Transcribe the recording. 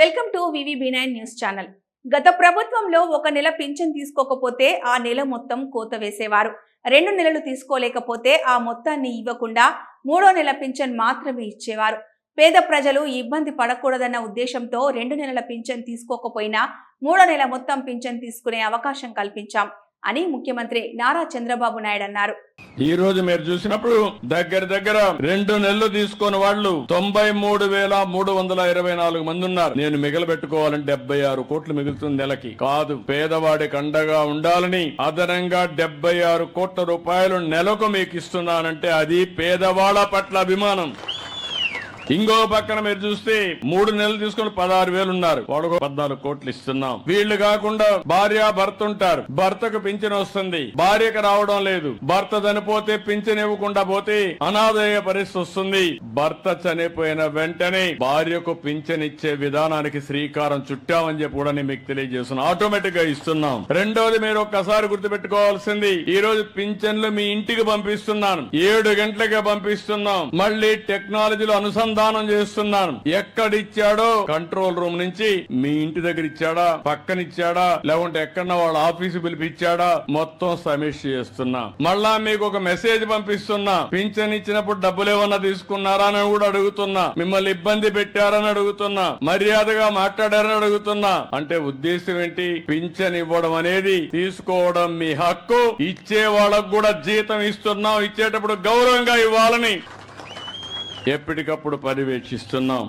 Welcome to VV nine news channel. గత ప్రభుత్వంలో ఒక నెల పింఛన్ తీసుకోకపోతే ఆ నెల మొత్తం కోత వేసేవారు. రెండు నెలలు తీసుకోలేకపోతే ఆ మొత్తాన్ని ఇవ్వకుండా మూడో నెల పింఛన్ మాత్రమే ఇచ్చేవారు. పేద ప్రజలు ఇబ్బంది పడకూడదన్న ఉద్దేశంతో రెండు నెలల పింఛన్ తీసుకోకపోయినా మూడో నెల మొత్తం పింఛన్ తీసుకునే అవకాశం కల్పించాం. అని ముఖ్యమంత్రి నారా చంద్రబాబు నాయుడు అన్నారు. ఈ రోజు మీరు చూసినప్పుడు దగ్గర దగ్గర రెండు నెలలు తీసుకుని వాళ్ళు తొంభై మూడు వేల మూడు వందల ఇరవై నాలుగు మంది ఉన్నారు. నేను మిగలబెట్టుకోవాలంటే డెబ్బై ఆరు కోట్లు మిగులుతుంది నెలకి. కాదు పేదవాడికి అండగా ఉండాలని అదనంగా డెబ్బై ఆరు కోట్ల రూపాయలు నెలకు మీకు ఇస్తున్నానంటే అది పేదవాళ్ళ పట్ల అభిమానం. ఇంకో పక్కన మీరు చూస్తే మూడు నెలలు తీసుకుని పదహారు వేలు ఉన్నారు. వాడు పద్నాలుగు కోట్లు ఇస్తున్నాం. వీళ్ళు కాకుండా భార్య భర్త ఉంటారు. భర్తకు పింఛన్ వస్తుంది. భార్యకు రావడం లేదు. భర్త చనిపోతే పింఛన్ ఇవ్వకుండా పోతే అనాదయ పరిస్థితి వస్తుంది. భర్త చనిపోయిన వెంటనే భార్యకు పింఛన్ ఇచ్చే విధానానికి శ్రీకారం చుట్టామని చెప్పి కూడా నేను మీకు తెలియజేస్తున్నాను. ఆటోమేటిక్గా ఇస్తున్నాం. రెండోది మీరు ఒక్కసారి గుర్తుపెట్టుకోవాల్సింది. ఈ రోజు పింఛన్లు మీ ఇంటికి పంపిస్తున్నాను. ఏడు గంటలకే పంపిస్తున్నాం. మళ్ళీ టెక్నాలజీలో అనుసంధానం చేస్తున్నాను. ఎక్కడిచ్చాడో కంట్రోల్ రూమ్ నుంచి మీ ఇంటి దగ్గర ఇచ్చాడా పక్కన ఇచ్చాడా లేకుంటే ఎక్కడన్నా వాళ్ళ ఆఫీసు పిలిపిచ్చాడా? మొత్తం సమీక్ష చేస్తున్నా. మళ్ళా మీకు ఒక మెసేజ్ పంపిస్తున్నా. పింఛన్ ఇచ్చినప్పుడు డబ్బులు ఏమన్నా తీసుకున్నారా అని కూడా అడుగుతున్నా. మిమ్మల్ని ఇబ్బంది పెట్టారని అడుగుతున్నా. మర్యాదగా మాట్లాడారని అడుగుతున్నా. అంటే ఉద్దేశం ఏంటి? పింఛన్ ఇవ్వడం అనేది తీసుకోవడం మీ హక్కు. ఇచ్చే వాళ్ళకు కూడా జీతం ఇస్తున్నాం. ఇచ్చేటప్పుడు గౌరవంగా ఇవ్వాలని ఎప్పటికప్పుడు పర్యవేక్షిస్తున్నాం.